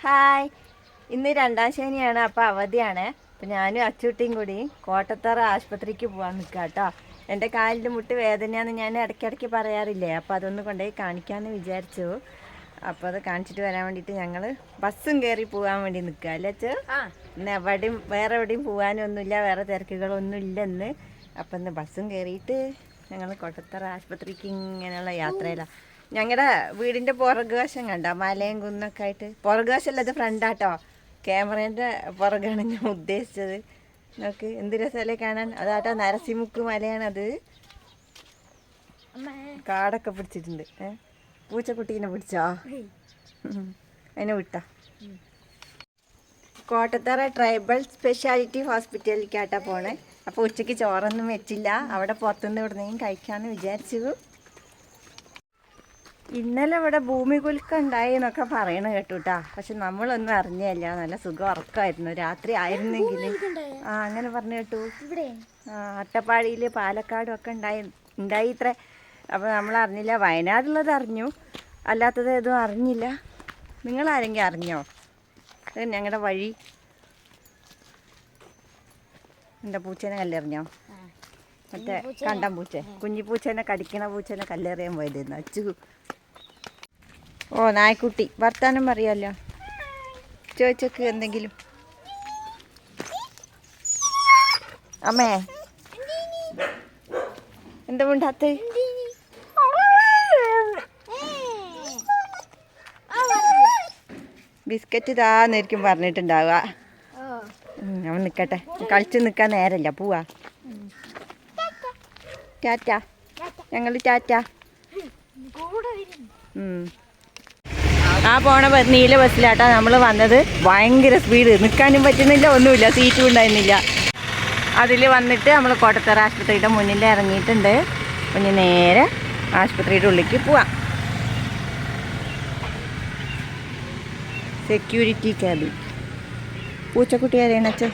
Hi. ഇന്ന് രണ്ടാം ശനിയാണ് അപ്പോൾ അവധിയാണ്. അപ്പം ഞാനും അച്ചൂട്ടിയും കൂടി കോട്ടത്തറ ആശുപത്രിക്ക് പോകാൻ നിൽക്കുക കേട്ടോ എന്റെ കാലിന്റെ മുട്ട് വേദനയാന്ന് ഞാൻ ഇടയ്ക്കിടയ്ക്ക് പറയാറില്ലേ അപ്പോൾ അതൊന്ന് കൊണ്ടുപോയി കാണിക്കാമെന്ന് വിചാരിച്ചു. അപ്പോൾ അത് കാണിച്ചിട്ട് വരാൻ വേണ്ടിയിട്ട് ഞങ്ങൾ ബസ്സും കയറി പോകാൻ വേണ്ടി നിൽക്കുക അല്ലേ അച്ഛ? ഇന്ന് എവിടെയും വേറെ എവിടെയും പോകാനൊന്നുമില്ല വേറെ തിരക്കുകളൊന്നും ഇല്ലെന്ന് അപ്പം ഇന്ന് ബസ്സും കയറിയിട്ട് ഞങ്ങൾ കോട്ടത്തറ ആശുപത്രിക്ക് ഇങ്ങനെയുള്ള യാത്രയിലാണ് ഞങ്ങളുടെ വീടിന്റെ പുറകുവശം കണ്ടോ? മലയും കുന്നൊക്കെ ആയിട്ട്. പുറകുവശമല്ല ഇത് ഫ്രണ്ടാട്ടോ ക്യാമറേന്റെ പുറകാണ് ഞാൻ ഉദ്ദേശിച്ചത്. നോക്ക് എന്ത് രസമല്ലേ കാണാൻ? അതാട്ടോ നരസിമുക്ക് മലയാണത്. കാടൊക്കെ പിടിച്ചിട്ടുണ്ട്. ഏ? പൂച്ചക്കുട്ടീനെ പിടിച്ചോ. അതിനെ വിട്ടോ. കോട്ടത്തറ ട്രൈബൽ സ്പെഷ്യാലിറ്റി ഹോസ്പിറ്റലിലേക്കാട്ടാ പോണേ. അപ്പോൾ ഉച്ചയ്ക്ക് ചോറൊന്നും വെച്ചില്ല. അവിടെ പുറത്തുനിന്ന് എവിടുന്നെങ്കിലും കഴിക്കാമെന്ന് വിചാരിച്ചു. ഇന്നലെ ഇവിടെ ഭൂമി കുലുക്കം ഉണ്ടായി എന്നൊക്കെ പറയണ കേട്ടുട്ടാ. പക്ഷെ നമ്മളൊന്നും അറിഞ്ഞല്ല. നല്ല സുഖം ഉറക്കമായിരുന്നു. രാത്രി ആയിരുന്നെങ്കിൽ ആ അങ്ങനെ പറഞ്ഞു കേട്ടു. ആ അട്ടപ്പാടിയിൽ പാലക്കാടും ഒക്കെ ഉണ്ടായി ഉണ്ടായി ഇത്ര. അപ്പോൾ നമ്മൾ അറിഞ്ഞില്ല. വയനാടുള്ളത് അറിഞ്ഞു. അല്ലാത്തത് ഏതും അറിഞ്ഞില്ല. നിങ്ങൾ ആരെങ്കിലും അറിഞ്ഞോ? അത് ഞങ്ങളുടെ വഴി. എന്താ പൂച്ചേനെ കല്ലെറിഞ്ഞോ? മറ്റേ കണ്ടം പൂച്ച. കുഞ്ഞിപ്പൂച്ചേനെ കടിക്കണ പൂച്ചേനെ കല്ലെറിയാൻ പോയതായിരുന്നു അച്ചു. ഓ നായ്ക്കുട്ടി. വർത്താനം പറയാമല്ലോ ചോദിച്ചോക്ക് എന്തെങ്കിലും. അമ്മേ. എന്താ മുണ്ടാത്ത? ബിസ്ക്കറ്റ് താന്നിരിക്കും പറഞ്ഞിട്ടുണ്ടാവുക. അവൻ നിൽക്കട്ടെ കളിച്ച് നിൽക്കാൻ നേരല്ല. പോവാ. ടാറ്റ. ഞങ്ങൾ ടാറ്റ. ആ പോണ നീല ബസ്സിലാട്ടാ നമ്മൾ വന്നത്. ഭയങ്കര സ്പീഡ് നിൽക്കാനും പറ്റുന്നില്ല ഒന്നുമില്ല. സീറ്റും ഉണ്ടായിരുന്നില്ല. അതിൽ വന്നിട്ട് നമ്മൾ കോട്ടത്തറ ആശുപത്രിയുടെ മുന്നിൽ ഇറങ്ങിയിട്ടുണ്ട്. പിന്നെ നേരെ ആശുപത്രിയുടെ ഉള്ളിലേക്ക് പോവാം. സെക്യൂരിറ്റി ക്യാബിൻ പൂച്ചക്കുട്ടി ആരെയാണ് അച്ഛൻ?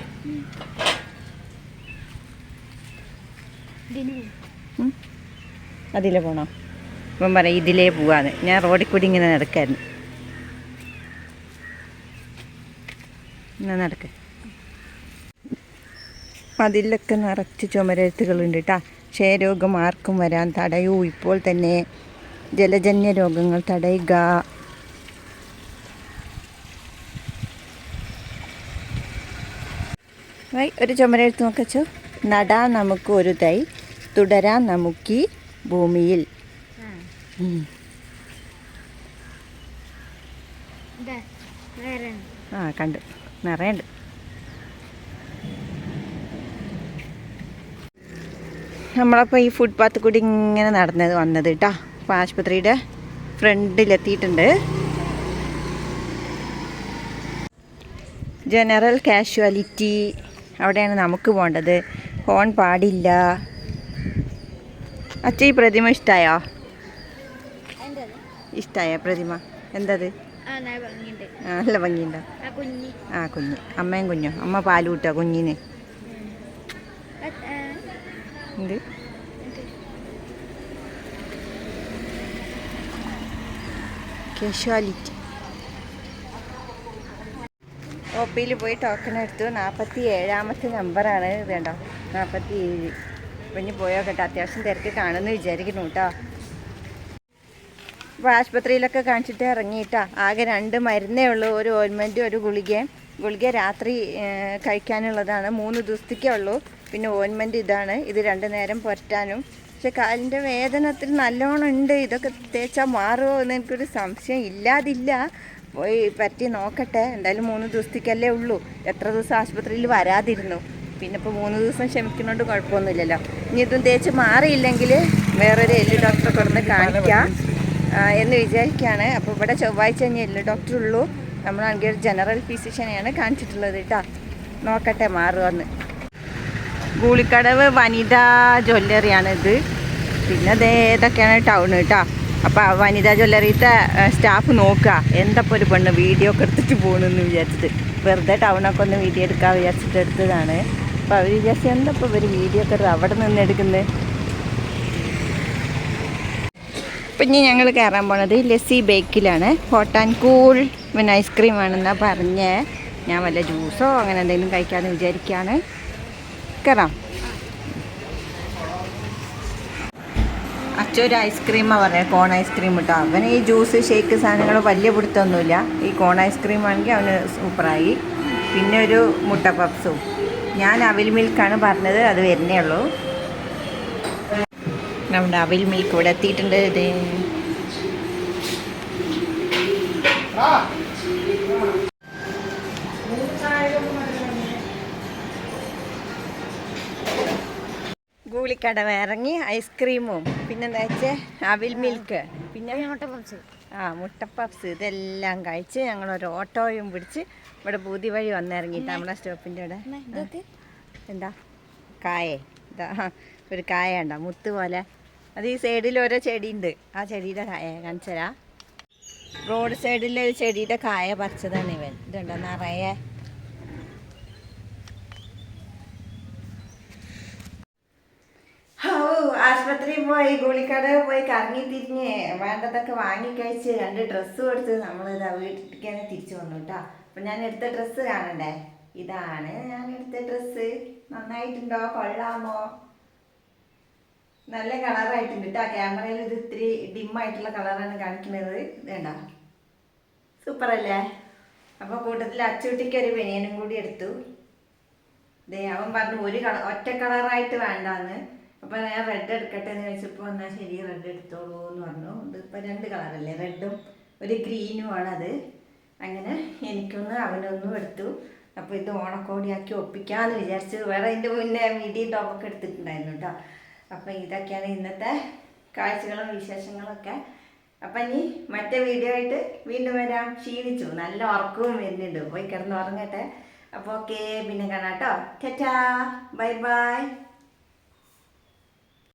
അതിലെ പോണോ? ഇപ്പം പറയാം ഇതിലേ പോവാന്ന്. ഞാൻ റോഡിൽ കൂടി ഇങ്ങനെ നടക്കായിരുന്നു. എന്നാ നടക്കേ. മതിലൊക്കെ നിറച്ച് ചുമരെഴുത്തുകളുണ്ട് കേട്ടാ ക്ഷയരോഗം ആർക്കും വരാൻ തടയൂ. ഇപ്പോൾ തന്നെ ജലജന്യ രോഗങ്ങൾ തടയുക. ഒരു ചുമരെഴുത്ത് നോക്കച്ചോ നടാൻ നമുക്ക് ഒരു തൈ തുടരാ നമുക്ക് ഈ ഭൂമിയിൽ. ആ കണ്ടു. നിറയുണ്ട്. നമ്മളപ്പോൾ ഈ ഫുട്പാത്ത് കൂടി ഇങ്ങനെ നടന്നത് വന്നത് കേട്ടോ അപ്പോൾ ആശുപത്രിയുടെ ഫ്രണ്ടിലെത്തിയിട്ടുണ്ട്. ജനറൽ കാഷ്വാലിറ്റി അവിടെയാണ് നമുക്ക് പോകേണ്ടത്. ഹോൺ പാടില്ല. അച്ഛ ഈ പ്രതിമ ഇഷ്ടമായോ ഇഷ്ടായ പ്രതിമ? എന്തത്? നല്ല ഭംഗിയുണ്ടോ. ആ കുഞ്ഞ്. അമ്മയും കുഞ്ഞോ. അമ്മ പാൽ കൂട്ടോ കുഞ്ഞിന്. എന്ത്? കാഷ്വാലിറ്റി ഒ പിയിൽ പോയി ടോക്കൺ എടുത്തു. നാൽപ്പത്തി ഏഴാമത്തെ നമ്പറാണ് ഇത് കണ്ടോ? നാൽപ്പത്തി ഏഴ് പിന്നെ പോയോക്കട്ടെ. അത്യാവശ്യം തിരക്ക് കാണുമെന്ന് വിചാരിക്കുന്നു കേട്ടോ. ഇപ്പോൾ ആശുപത്രിയിലൊക്കെ കാണിച്ചിട്ട് ഇറങ്ങിയിട്ടാ. ആകെ രണ്ട് മരുന്നേ ഉള്ളൂ ഒരു ഓയിൻമെന്റും ഒരു ഗുളികയും. ഗുളിക രാത്രി കഴിക്കാനുള്ളതാണ്. മൂന്ന് ദിവസത്തേക്കേ ഉള്ളൂ. പിന്നെ ഓയിൻമെന്റ് ഇതാണ്. ഇത് രണ്ട് നേരം പുരട്ടാനും. പക്ഷെ കാലിന്റെ വേദനത്തിൽ നല്ലോണം ഉണ്ട്. ഇതൊക്കെ തേച്ചാൽ മാറുമോ എന്ന് എനിക്കൊരു സംശയം ഇല്ലാതില്ല. പോയി പറ്റി നോക്കട്ടെ. എന്തായാലും മൂന്ന് ദിവസത്തേക്കല്ലേ ഉള്ളൂ. എത്ര ദിവസം ആശുപത്രിയിൽ വരാതിരുന്നു. പിന്നെ ഇപ്പോൾ മൂന്ന് ദിവസം ക്ഷമിക്കുന്നതുകൊണ്ട് കുഴപ്പമൊന്നുമില്ലല്ലോ. ഇനി ഇതും തേച്ച് മാറിയില്ലെങ്കിൽ വേറൊരു എല്ല് ഡോക്ടറെ കൊടുന്ന് കാണിക്കാം. എന്ന് വിചാരിക്കുകയാണ് അപ്പോൾ ഇവിടെ ചൊവ്വാഴ്ച തന്നെ ഡോക്ടറുള്ളൂ നമ്മളാണെങ്കിൽ ഒരു ജനറൽ ഫിസിഷ്യനെയാണ് കാണിച്ചിട്ടുള്ളത് കേട്ടോ നോക്കട്ടെ മാറുമെന്ന് ഗൂളിക്കടവ് വനിതാ ജ്വല്ലറിയാണ് ഇത്. പിന്നെ അത് ഏതൊക്കെയാണ് ടൗൺ കേട്ടോ അപ്പോൾ വനിതാ ജ്വല്ലറിത്തെ സ്റ്റാഫ് നോക്കുക എന്തപ്പോൾ ഒരു പെണ്ണ് വീഡിയോ ഒക്കെ എടുത്തിട്ട് പോകണമെന്ന് വിചാരിച്ചിട്ട്. വെറുതെ ടൗണൊക്കെ ഒന്ന് വീഡിയോ എടുക്കാൻ വിചാരിച്ചിട്ട് എടുത്തതാണ്. അപ്പോൾ അവർ വിചാരിച്ചു എന്തപ്പോൾ ഇവർ വീഡിയോ ഒക്കെ അവിടെ നിന്ന് എടുക്കുന്നത് ഇപ്പം ഇനി ഞങ്ങൾ കയറാൻ പോണത് ലസ്സി ബേക്കിലാണ്. ഹോട്ട് ആൻഡ് കൂൾ പിന്നെ ഐസ്ക്രീം ആണെന്നാണ് പറഞ്ഞേ. ഞാൻ വല്ല ജ്യൂസോ അങ്ങനെ എന്തെങ്കിലും കഴിക്കാമെന്ന് വിചാരിക്കുകയാണ് കയറാം ഒരു ഐസ്ക്രീമാണ് പറഞ്ഞത് കോൺ ഐസ്ക്രീം കിട്ടും അവന് ഈ ജ്യൂസ് ഷേക്ക് സാധനങ്ങൾ വലിയ പിടുത്തൊന്നുമില്ല. ഈ കോൺ ഐസ്ക്രീം ആണെങ്കിൽ അവന് സൂപ്പറായി. പിന്നെ ഒരു മുട്ട പപ്സും ഞാൻ അവിൽ മിൽക്കാണ് പറഞ്ഞത് അത് വരുന്നേ ഉള്ളൂ. നമ്മുടെ അവിൽ മിൽക്ക് ഇവിടെ എത്തിയിട്ടുണ്ട്. ഇത് ഗൂളിക്കടവ് ഇറങ്ങി ഐസ്ക്രീമും പിന്നെന്താ വെച്ചാൽ അവിൽ മിൽക്ക്. പിന്നെ ആ മുട്ടപ്പഫ്സ് ഇതെല്ലാം കഴിച്ച് ഞങ്ങൾ ഒരു ഓട്ടോയും പിടിച്ച് ഇവിടെ പൂതി വഴി വന്നിറങ്ങിയിട്ട് നമ്മുടെ സ്റ്റോപ്പിന്റെ അവിടെ. എന്താ? കായേ. ഇതാ ഒരു കായ ഉണ്ടോ മുത്ത് പോലെ. അത് ഈ സൈഡിൽ ഓരോ ചെടിയുണ്ട്. ആ ചെടിയുടെ കായ കാണിച്ചരാ റോഡ് സൈഡിലെ ഒരു ചെടിയുടെ കായ പറിച്ചതാണ് ഇവൻ. ഇതുണ്ടോ? നിറയെ. ആശുപത്രിയിൽ പോയി ഗുളിക്കട പോയി കറങ്ങി തിരിഞ്ഞ് വേണ്ടതൊക്കെ വാങ്ങിക്കഴിച്ച് രണ്ട് ഡ്രസ്സ് കൊടുത്ത് നമ്മൾ ഇതാ വീട്ടിലേക്ക് തന്നെ തിരിച്ചു വന്നു കേട്ടോ അപ്പം ഞാൻ എടുത്ത ഡ്രസ്സ് കാണണ്ടേ? ഇതാണ് ഞാൻ എടുത്ത ഡ്രസ്സ്. നന്നായിട്ടുണ്ടോ? കൊള്ളാമോ? നല്ല കളറായിട്ടുണ്ട് കേട്ടോ ക്യാമറയിൽ ഇത് ഇത്തിരി ഡിമ്മായിട്ടുള്ള കളറാണ് കാണിക്കുന്നത്. വേണ്ട സൂപ്പർ അല്ലേ? അപ്പോൾ കൂട്ടത്തിൽ അച്ചുട്ടിക്ക് ഒരു ബനിയനും കൂടി എടുത്തു. ദേ അവൻ പറഞ്ഞു ഒരു കളർ ഒറ്റ കളറായിട്ട് വേണ്ടാന്ന്. അപ്പോൾ ഞാൻ റെഡ് എടുക്കട്ടെ എന്ന് ചോദിച്ചപ്പോൾ എന്നാൽ ശരി റെഡ് എടുത്തോളൂ എന്ന് പറഞ്ഞു. ഇതിപ്പോൾ രണ്ട് കളറല്ലേ റെഡും ഒരു ഗ്രീനും ആണ് അത്. അങ്ങനെ എനിക്കൊന്ന് അവനൊന്നും എടുത്തു. അപ്പോൾ ഇത് ഓണക്കോടിയാക്കി ഒപ്പിക്കാമെന്ന് വിചാരിച്ചു വേറെ അതിന്റെ മുന്നേ മിടി ടോപ്പൊക്കെ എടുത്തിട്ടുണ്ടായിരുന്നു കേട്ടോ അപ്പോൾ ഇതൊക്കെയാണ് ഇന്നത്തെ കാഴ്ചകളും വിശേഷങ്ങളൊക്കെ. അപ്പം ഇനി മറ്റേ വീഡിയോ ആയിട്ട് വീണ്ടും വരാം. ക്ഷീണിച്ചു. നല്ല ഉറക്കവും വരുന്നുണ്ട്. പോയി കിടന്ന് ഉറങ്ങട്ടെ. അപ്പോൾ ഓക്കെ പിന്നെ കാണാം കേട്ടോ. ചേച്ചാ ബൈ ബൈ